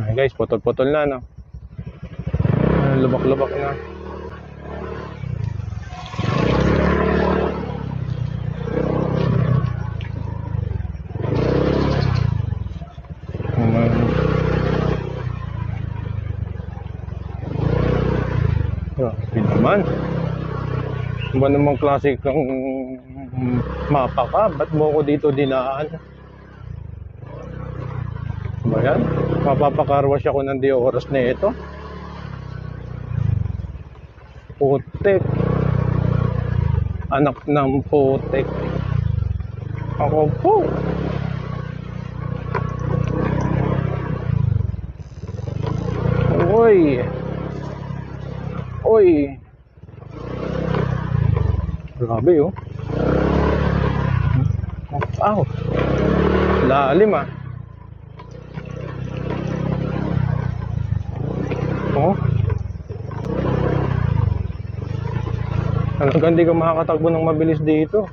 Ay guys, putol-putol na no. Ah, Lubak-lubak na. Grabe naman. Ano Ba namang klase kang mapa ka? Ba't mo ko dito dinaan? Ba yan? Mapapakarwash ako ng di oras na ito. Putek. Anak ng putek. Ako po. Uy. Uy. Grabe oh. Aw. Lalim ah. Oh. Hanggang hindi ka makakatakbo ng mabilis dito.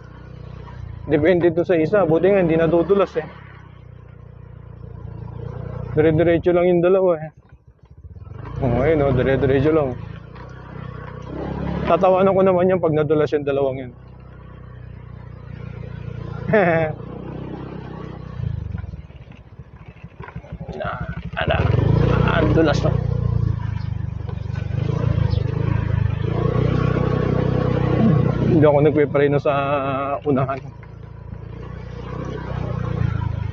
Depende to sa isa. Buti nga hindi nadudulas eh. Dire-diretso lang yung dalawa eh. Oo, ayun oh, dire-diretso lang. Tatawanan ko naman yan pag nadulas yung dalawang yun. na, ala, ang dulas no. Hindi ako nagpe-preno sa unahan.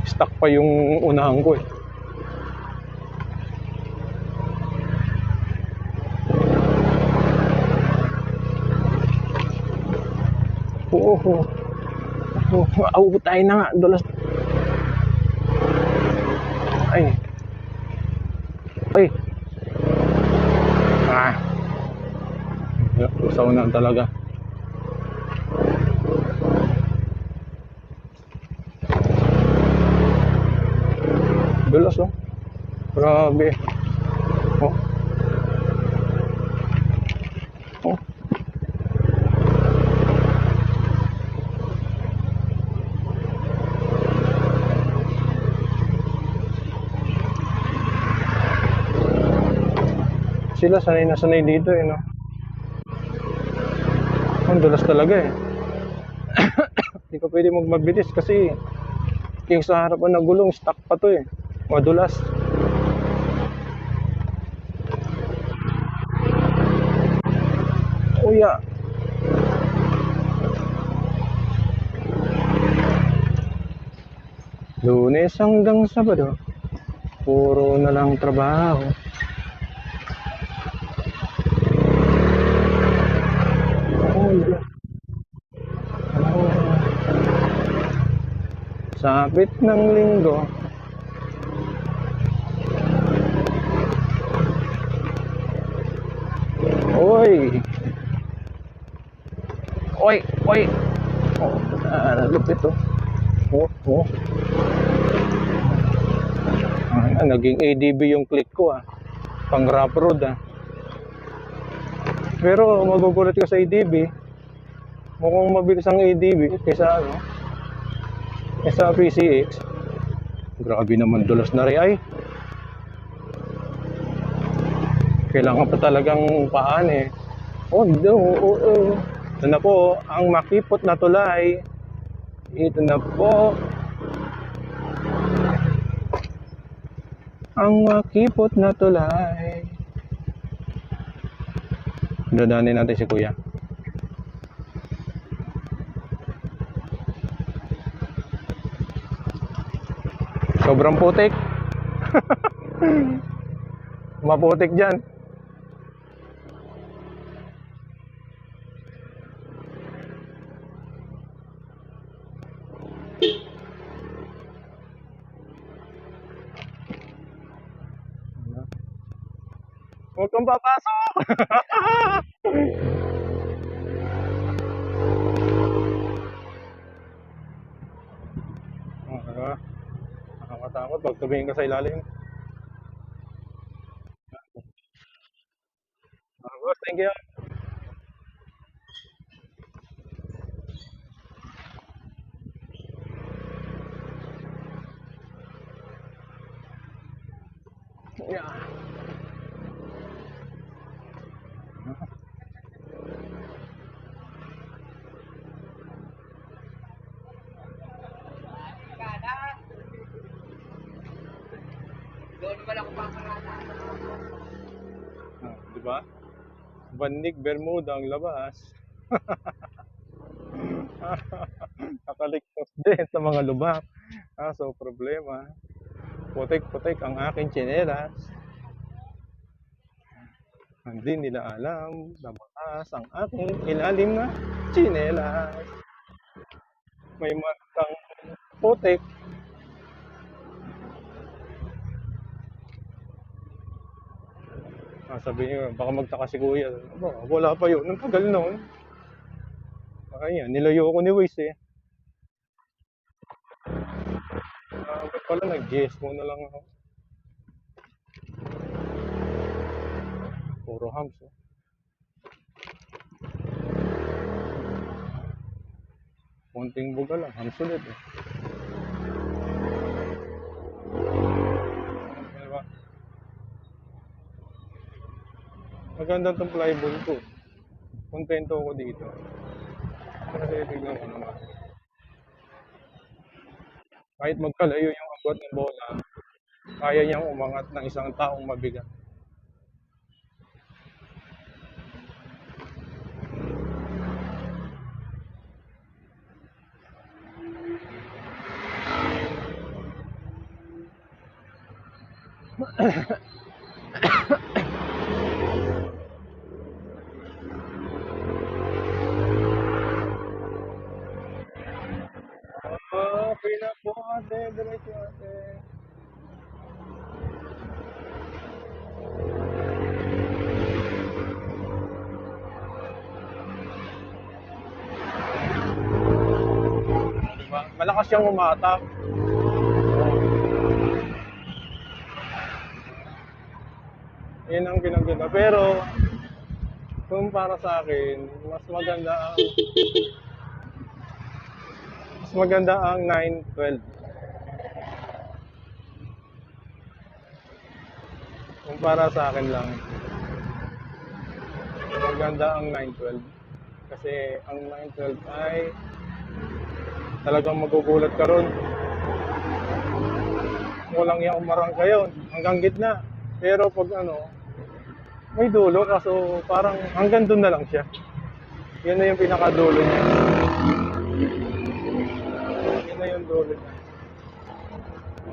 Stuck pa yung unahan ko eh. Oo. Oo. Oo. Au, tayo na nga. Dulas. Ay. Ay. Ah. Usaw na talaga. Dulas oh. Grabe. Oh. Oh. Sila sanay na sanay dito eh, no? Ang dulas talaga eh. Hindi ko pwede magmabilis kasi yung sa harapan na gulong, stuck pa to eh. Madulas. Uya. Lunes hanggang Sabado, puro na lang trabaho. Oh. Oh. Sabit ng linggo. Oy! Oy! Oy! Oh, ah, lupit oh. Oh, oh. Ah, naging ADB yung click ko ah. Pang rough road ah. Pero magugulat ka sa ADB. Mukhang mabilis ang ADB kaysa ano. Kaysa PCX. Grabe naman dulas na rin ay. Kailangan pa talagang paan eh. Oh, no, oh, oh. Ito na po, ang makipot na tulay. Ito na po. Ang makipot na tulay. Dadanin natin si kuya. Sobrang putik. Maputik dyan. Huwag kang papasok! Ah, Nakakatakot pag tumingin ka sa ilalim. Boss, thank you. Yeah. Ako pakarala. Ah, di ba? Banig Bermuda ang labas. Nakaligtas din sa mga lubak. Ah, so problema. Putik-putik ang aking tsinelas. Hindi nila alam na mataas ang aking ilalim na tsinelas. May matang putik. Ah, sabi niyo, baka magtaka si Kuya. Wala pa yun. Ang tagal noon. Baka yan, nilayo ko ni Waze eh. Ba't pala nag-GS muna lang ako. Puro hams eh. Konting buga lang, hams ulit eh. Diba? Maganda itong plywood ko. Kontento ako dito. Kasi tignan ko naman. Kahit magkalayo yung abot ng bola, kaya niyang umangat ng isang taong mabigat. Okay po ate, diretso ate. Diba? Malakas siyang umatak. Yan ang pinaganda. Pero, kung para sa akin, mas maganda ang maganda ang 912. Kung para sa akin lang, maganda ang 912. Kasi ang 912 ay talagang magugulat ka ron. Walang yung umarang kayo hanggang gitna. Pero pag ano, may dulo kaso parang hanggang doon na lang siya. Yun na yung pinakadulo niya. Niya.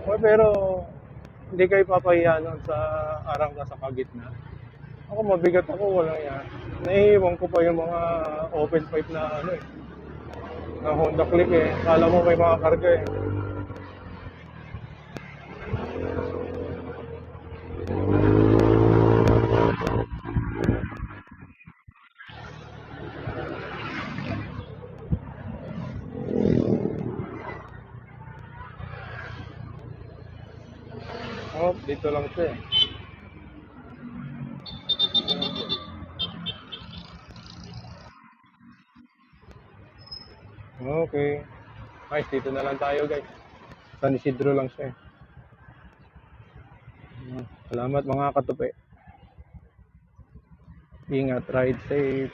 Oh, pero hindi kayo papahiya nun sa arang ka sa kagitna. Ako mabigat ako, walang yan. Naiiwan ko pa yung mga open pipe na ano eh. Na Honda Click eh. Kala mo may mga karga eh. Oh, dito lang siya eh. Okay. Guys, dito na lang tayo guys. San Isidro lang siya eh. Salamat mga katupi. Ingat, ride safe.